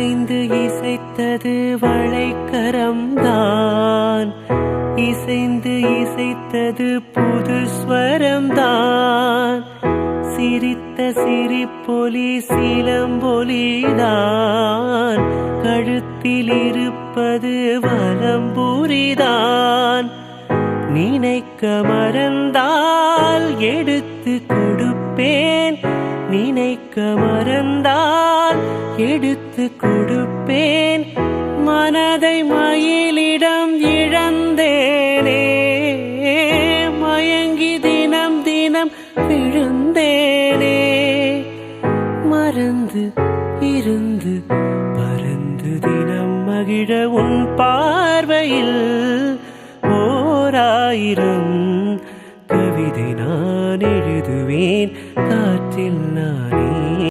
இசைந்து இசைத்தது வளைக்கரம்தான் இசைந்து இசைத்தது புது ஸ்வரம்தான் சிரித்த சிரிப்பொலி சிலம்பொலிதான் கழுத்தில் இருப்பது வலம்புரிதான் நினைக்க மறந்தால் எடுத்து கொடுப்பேன். நினைக்க மறந்தால் எடுத்து கொடுப்பேன். மனதை மயிலிடம் இழந்தேனே. மயங்கி தினம் தினம் விழுந்தேனே. மறந்து இருந்து பறந்து தினம் மகிழ உன் பார்வையில் ஓராயிரம் கவிதை நான் எழுதுவேன். காற்றில் நானே